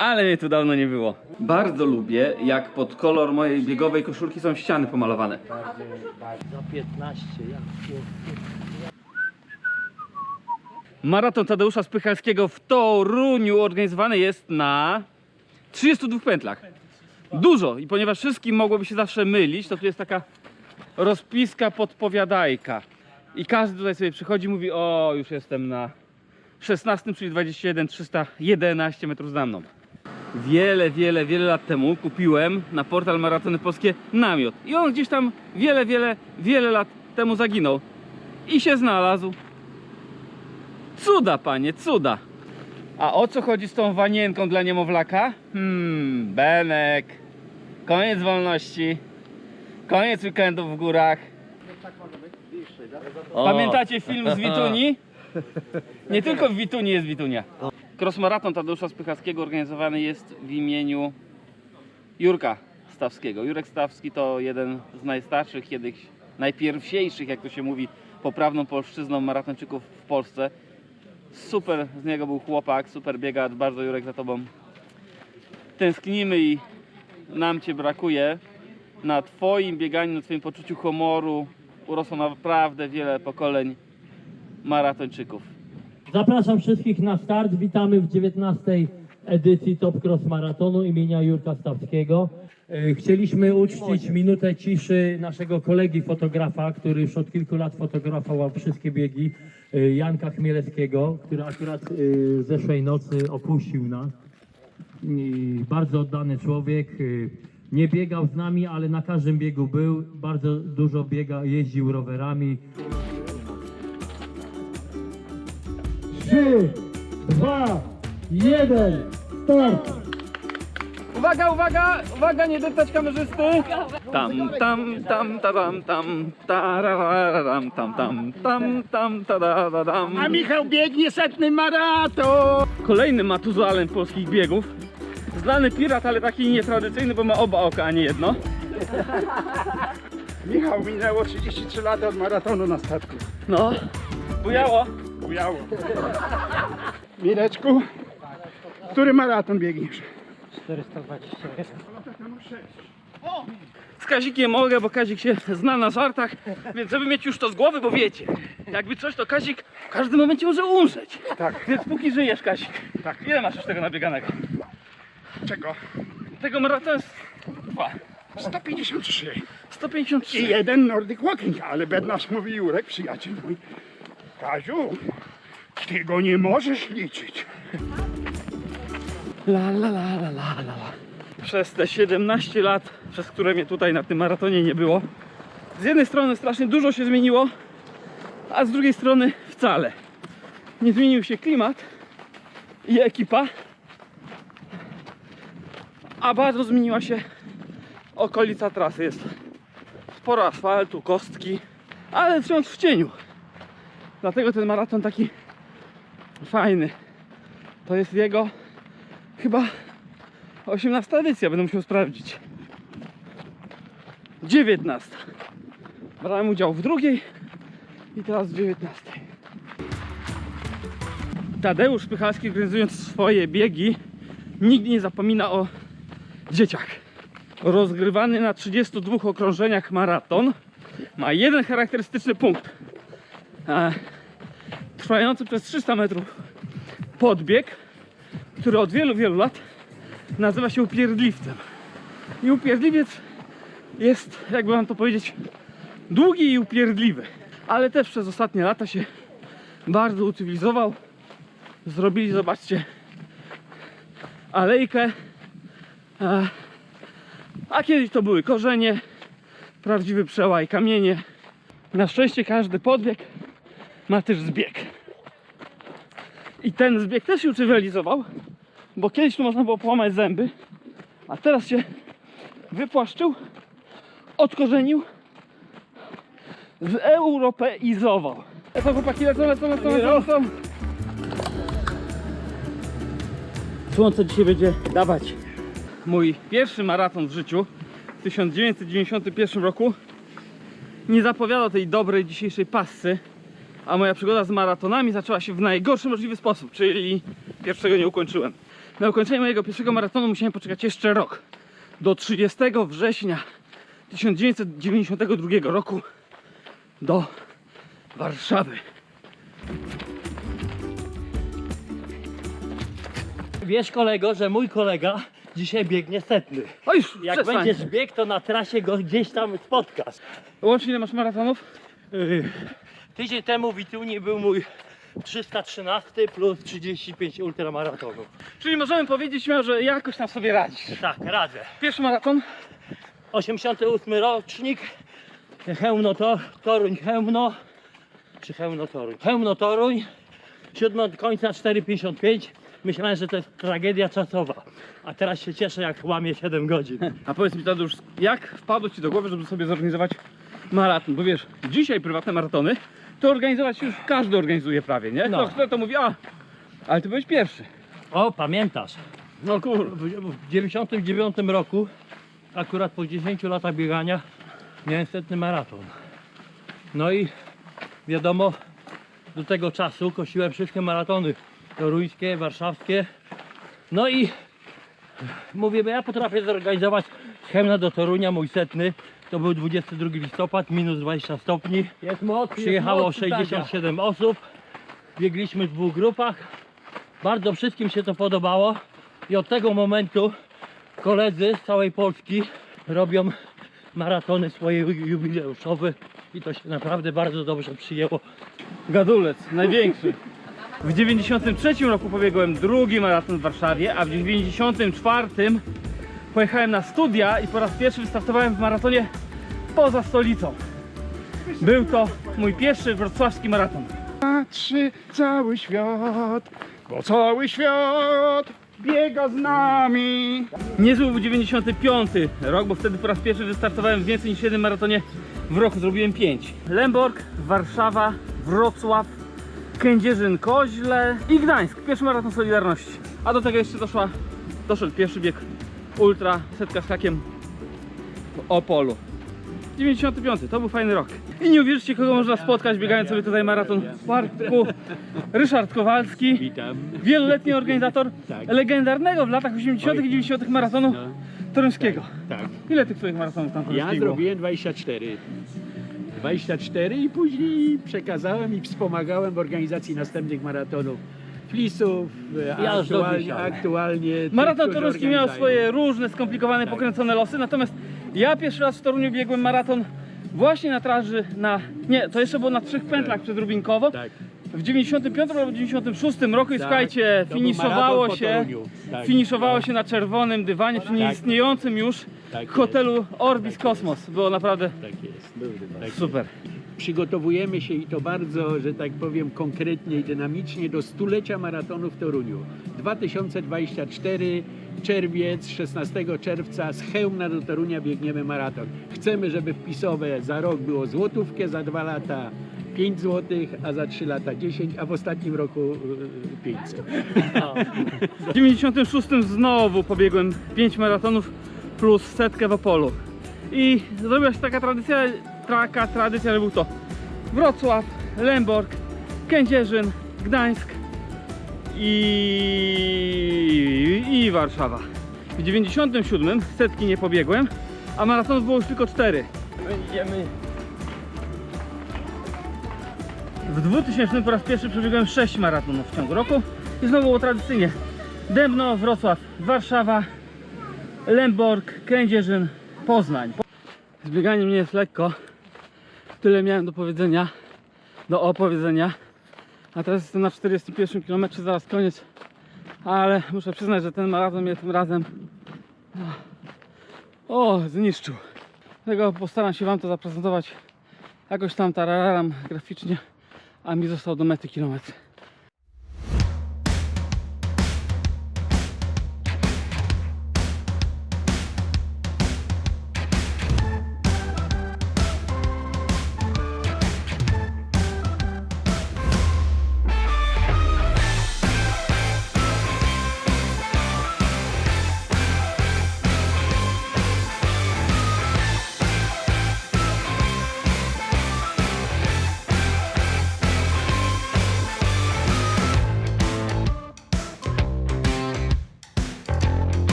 Ale mnie tu dawno nie było. Bardzo lubię, jak pod kolor mojej biegowej koszulki są ściany pomalowane. Za 15, ja Maraton Tadeusza Spychalskiego w Toruniu organizowany jest na 32 pętlach. Dużo i ponieważ wszystkim mogłoby się zawsze mylić, to tu jest taka rozpiska podpowiadajka. I każdy tutaj sobie przychodzi i mówi, o już jestem na 16, czyli 21, 311 metrów za mną. Wiele, wiele, wiele lat temu kupiłem na portal Maratony Polskie namiot. I on gdzieś tam wiele, wiele, wiele lat temu zaginął. I się znalazł. Cuda, panie, cuda. A o co chodzi z tą wanienką dla niemowlaka? Hmm, Benek. Koniec wolności. Koniec weekendów w górach. Pamiętacie film z Wituni? Nie tylko w Wituni jest Witunia. Cross Maraton Tadeusza Spychackiego organizowany jest w imieniu Jurka Stawskiego. Jurek Stawski to jeden z najstarszych, kiedyś najpierwsiejszych, jak to się mówi, poprawną polszczyzną maratończyków w Polsce. Super z niego był chłopak, super biegacz, bardzo Jurek za tobą tęsknimy i nam cię brakuje. Na twoim bieganiu, na twoim poczuciu humoru urosło naprawdę wiele pokoleń maratończyków. Zapraszam wszystkich na start. Witamy w 19 edycji Top Cross Maratonu imienia Jurka Stawskiego. E, Chcieliśmy uczcić minutę ciszy naszego kolegi fotografa, który już od kilku lat fotografował wszystkie biegi, e, Janka Chmielewskiego, który akurat e, zeszłej nocy opuścił nas. Bardzo oddany człowiek. Nie biegał z nami, ale na każdym biegu był. Bardzo dużo biega, jeździł rowerami. Trzy, dwa, jeden, start! Uwaga, uwaga, uwaga, nie deptać kamerzysty. Tam, tam, tam, tam, tam, tarararam, tam, tam, tam, tam, tarararam. A Michał biegnie setny maraton! Kolejny Matuzalem polskich biegów. Znany pirat, ale taki nietradycyjny, bo ma oba oka, a nie jedno. Michał minęło 33 lata od maratonu na statku. No, bujało. Bujało. Mireczku, który maraton biegniesz? Z Kazikiem mogę, bo Kazik się zna na żartach, więc żeby mieć już to z głowy, bo wiecie, jakby coś, to Kazik w każdym momencie może umrzeć. Tak. Więc póki żyjesz, Kazik. Tak. Ile masz już tego nabieganego? Czego? Tego maratonu jest dwa. 153. 153. I jeden Nordic Walking, ale bednarz mówi Jurek, przyjaciel mój. Kaziu, ty go nie możesz liczyć. La la la la la la. Przez te 17 lat, przez które mnie tutaj na tym maratonie nie było, z jednej strony strasznie dużo się zmieniło, a z drugiej strony wcale. Nie zmienił się klimat i ekipa, a bardzo zmieniła się okolica trasy. Jest sporo asfaltu, kostki, ale wciąż w cieniu. Dlatego ten maraton taki fajny. To jest jego chyba 18 edycja, będę musiał sprawdzić. 19. Brałem udział w drugiej i teraz w 19. Tadeusz Pychalski organizując swoje biegi nigdy nie zapomina o dzieciach. Rozgrywany na 32 okrążeniach maraton ma jeden charakterystyczny punkt. Trwający przez 300 metrów podbieg, który od wielu, wielu lat nazywa się upierdliwcem. I upierdliwiec jest, jakby wam to powiedzieć, długi i upierdliwy. Ale też przez ostatnie lata się bardzo ucywilizował. Zrobili, zobaczcie, alejkę. A kiedyś to były korzenie, prawdziwy przełaj, kamienie. Na szczęście każdy podbieg ma też zbieg. I ten zbieg też się ucywilizował, bo kiedyś tu można było połamać zęby, a teraz się wypłaszczył, odkorzenił, zeuropeizował. Lecą chłopaki, lecą, lecą, lecą, lecą, lecą. Słońce dzisiaj będzie dawać. Mój pierwszy maraton w życiu w 1991 roku nie zapowiadał tej dobrej dzisiejszej passy, a moja przygoda z maratonami zaczęła się w najgorszy możliwy sposób, czyli pierwszego nie ukończyłem. Na ukończenie mojego pierwszego maratonu musiałem poczekać jeszcze rok. Do 30 września 1992 roku do Warszawy. Wiesz kolego, że mój kolega dzisiaj biegnie setny. O już, Jak przestań. będziesz biegł, to na trasie go gdzieś tam spotkasz. Łącznie ile masz maratonów? Yy, Tydzień temu w Witunie był mój 313 plus 35 ultramaratonów. Czyli możemy powiedzieć śmiało, że jakoś tam sobie radzisz. Tak, radzę. Pierwszy maraton? 88 rocznik, Chełmno to, Toruń Chełmno, czy Chełmno Toruń? Chełmno Toruń, siódmy od końca 4,55. Myślałem, że to jest tragedia czasowa, a teraz się cieszę jak łamie 7 godzin. A powiedz mi Tadeusz, jak wpadło Ci do głowy, żeby sobie zorganizować maraton? Bo wiesz, dzisiaj prywatne maratony to organizować już każdy organizuje prawie, nie? No. No. Kto to mówi, a, ale Ty byłeś pierwszy. O, pamiętasz, No kur... w w 99 roku, akurat po 10 latach biegania, miałem setny maraton. No i wiadomo, do tego czasu kosiłem wszystkie maratony toruńskie, warszawskie. No i mówię, bo ja potrafię zorganizować Chemna do Torunia, mój setny. To był 22 listopad, minus 20 stopni. Jest moc, Przyjechało jest moc, 67 osób. Biegliśmy w dwóch grupach. Bardzo wszystkim się to podobało. I od tego momentu koledzy z całej Polski robią maratony swoje jubileuszowe. I to się naprawdę bardzo dobrze przyjęło. Gadulec, największy. W 93 roku pobiegłem drugi maraton w Warszawie, a w 94 pojechałem na studia i po raz pierwszy wystartowałem w maratonie poza stolicą. Był to mój pierwszy wrocławski maraton. Patrzy cały świat, bo cały świat biega z nami. Niezły był 95 rok, bo wtedy po raz pierwszy wystartowałem w więcej niż jednym maratonie w roku, zrobiłem 5. Lemborg, Warszawa, Wrocław, Kędzierzyn-Koźle i Gdańsk. Pierwszy maraton Solidarności. A do tego jeszcze doszła, doszedł pierwszy bieg ultra, setka z hakiem w Opolu. 95, to był fajny rok. I nie uwierzycie, kogo można spotkać biegając sobie tutaj maraton w parku. Ryszard Kowalski. Witam. Wieloletni organizator Tak. legendarnego w latach 80. i 90. maratonu toruńskiego. Tak. Ile tych twoich maratonów tam Ja toruńskich było? zrobiłem 24. 24 i później przekazałem i wspomagałem w organizacji następnych maratonów. E, Ja aktualnie, aktualnie Maraton toruński miał swoje różne, skomplikowane, Tak. pokręcone losy, natomiast ja pierwszy raz w Toruniu biegłem maraton właśnie na traży na... Nie, to jeszcze było na trzech pętlach przez Rubinkowo. Tak. W 95 albo 96 roku i Tak, słuchajcie, finiszowało się. Tak. finiszowało się na czerwonym dywanie przy nieistniejącym już Tak hotelu Orbis Kosmos. Było naprawdę Tak jest. Tak super. Przygotowujemy się i to bardzo, że tak powiem, konkretnie i dynamicznie do stulecia maratonu w Toruniu. 2024, czerwiec, 16 czerwca z Chełmna do Torunia biegniemy maraton. Chcemy, żeby wpisowe za rok było złotówkę, za dwa lata 5 złotych, a za 3 lata 10, a w ostatnim roku y, 500. W 96 znowu pobiegłem 5 maratonów plus setkę w Opolu. I zrobiła się taka tradycja, taka tradycja, że był to Wrocław, Lemborg, Kędzierzyn, Gdańsk i, i Warszawa. W 97 setki nie pobiegłem, a maratonów było już tylko 4. Idziemy. W 2000 po raz pierwszy przebiegłem 6 maratonów w ciągu roku i znowu było tradycyjnie Dębno, Wrocław, Warszawa, Lemborg, Kędzierzyn, Poznań. Z bieganiem nie jest lekko. Tyle miałem do powiedzenia, do opowiedzenia. A teraz jestem na 41 km, zaraz koniec. Ale muszę przyznać, że ten maraton mnie tym razem o, zniszczył. Dlatego postaram się Wam to zaprezentować jakoś tam tararam graficznie, a mi został do mety kilometr.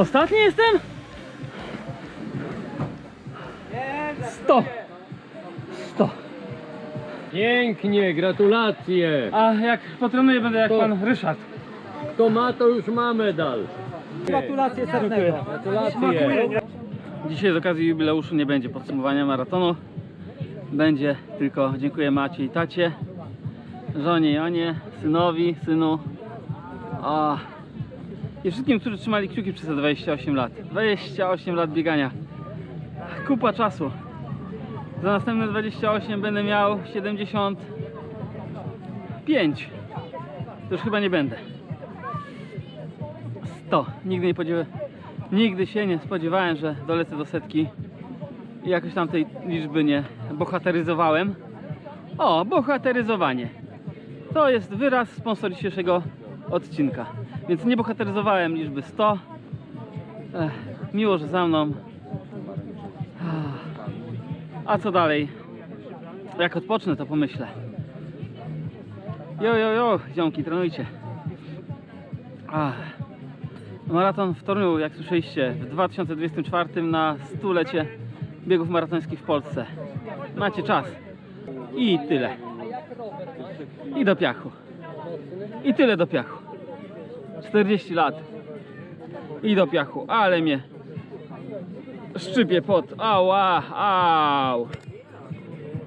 Ostatni jestem? 100. 100. Pięknie, gratulacje. A jak potrenuję będę jak To- pan Ryszard. Kto ma, to już ma medal. Gratulacje serdeczne. Gratulacje. Dzisiaj z okazji jubileuszu nie będzie podsumowania maratonu. Będzie tylko dziękuję Macie i tacie, żonie Jonie, synowi, synu a, i wszystkim, którzy trzymali kciuki przez te 28 lat. 28 lat biegania. Kupa czasu. Za następne 28 będę miał 75. To już chyba nie będę. 100. Nigdy nie. Nigdy się nie spodziewałem, że dolecę do setki i jakoś tam tej liczby nie bohateryzowałem. O, bohateryzowanie. To jest wyraz sponsor dzisiejszego odcinka. Więc nie bohateryzowałem liczby 100. Ech, miło, że za mną. A co dalej? Jak odpocznę, to pomyślę. Jo, jo, jo, ziomki, trenujcie. Ach. Maraton w Toruniu, jak słyszeliście, w 2024 na stulecie biegów maratońskich w Polsce. Macie czas. I tyle. I do piachu. I tyle do piachu. 40 lat. I do piachu. Ale mnie szczypie pot. Ała, au.